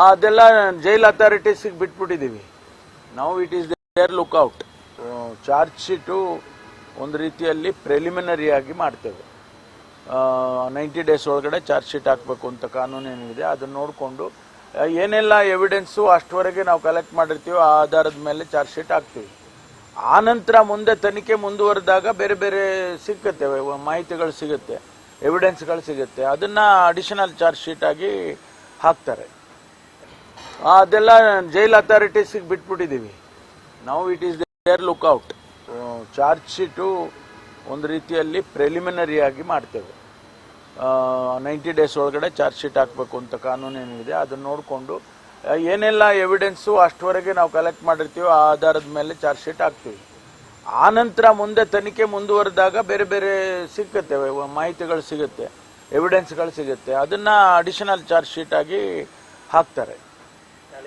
ಅದೆಲ್ಲ ಜೈಲ್ ಅಥಾರಿಟೀಸಿಗೆ ಬಿಟ್ಬಿಟ್ಟಿದ್ದೀವಿ ನಾವು it is there lookout charge sheet ಒಂದು ರೀತಿಯಲ್ಲಿ ಪ್ರೆಲಿಮಿನರಿಯಾಗಿ ಮಾಡ್ತೇವೆ. ನೈಂಟಿ ಡೇಸ್ ಒಳಗಡೆ ಚಾರ್ಜ್ ಶೀಟ್ ಹಾಕಬೇಕು ಅಂತ ಕಾನೂನು ಏನಿದೆ, ಅದನ್ನು ನೋಡಿಕೊಂಡು ಏನೆಲ್ಲ ಎವಿಡೆನ್ಸು ಅಷ್ಟವರೆಗೆ ನಾವು ಕಲೆಕ್ಟ್ ಮಾಡಿರ್ತೀವೋ ಆ ಆಧಾರದ ಮೇಲೆ ಚಾರ್ಜ್ ಶೀಟ್ ಹಾಕ್ತೀವಿ. ಆ ನಂತರ ಮುಂದೆ ತನಿಖೆ ಮುಂದುವರೆದಾಗ ಬೇರೆ ಬೇರೆ ಸಿಕ್ಕತ್ತೆ ಮಾಹಿತಿಗಳು ಸಿಗುತ್ತೆ ಎವಿಡೆನ್ಸ್ಗಳು ಸಿಗುತ್ತೆ. ಅದನ್ನು ಅಡಿಷನಲ್ ಚಾರ್ಜ್ ಶೀಟಾಗಿ ಹಾಕ್ತಾರೆ. ಅದೆಲ್ಲ ಜೈಲ್ ಅಥಾರಿಟೀಸಿಗೆ ಬಿಟ್ಬಿಟ್ಟಿದ್ದೀವಿ ನಾವು it is there lookout charge sheet ಒಂದು ರೀತಿಯಲ್ಲಿ ಪ್ರೆಲಿಮಿನರಿಯಾಗಿ ಮಾಡ್ತೇವೆ. ನೈಂಟಿ ಡೇಸ್ ಒಳಗಡೆ ಚಾರ್ಜ್ ಶೀಟ್ ಹಾಕಬೇಕು ಅಂತ ಕಾನೂನು ಏನಿದೆ, ಅದನ್ನು ನೋಡಿಕೊಂಡು ಏನೆಲ್ಲ ಎವಿಡೆನ್ಸು ಅಷ್ಟವರೆಗೆ ನಾವು ಕಲೆಕ್ಟ್ ಮಾಡಿರ್ತೀವೋ ಆ ಆಧಾರದ ಮೇಲೆ ಚಾರ್ಜ್ ಶೀಟ್ ಹಾಕ್ತೀವಿ. ಆ ನಂತರ ಮುಂದೆ ತನಿಖೆ ಮುಂದುವರೆದಾಗ ಬೇರೆ ಬೇರೆ ವ- ಮಾಹಿತಿಗಳು ಸಿಗುತ್ತೆ ಎವಿಡೆನ್ಸ್ಗಳು ಸಿಗುತ್ತೆ. ಅದನ್ನು ಅಡಿಷನಲ್ ಚಾರ್ಜ್ ಶೀಟಾಗಿ ಹಾಕ್ತಾರೆ.